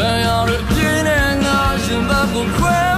但要是别人爱，心把不亏。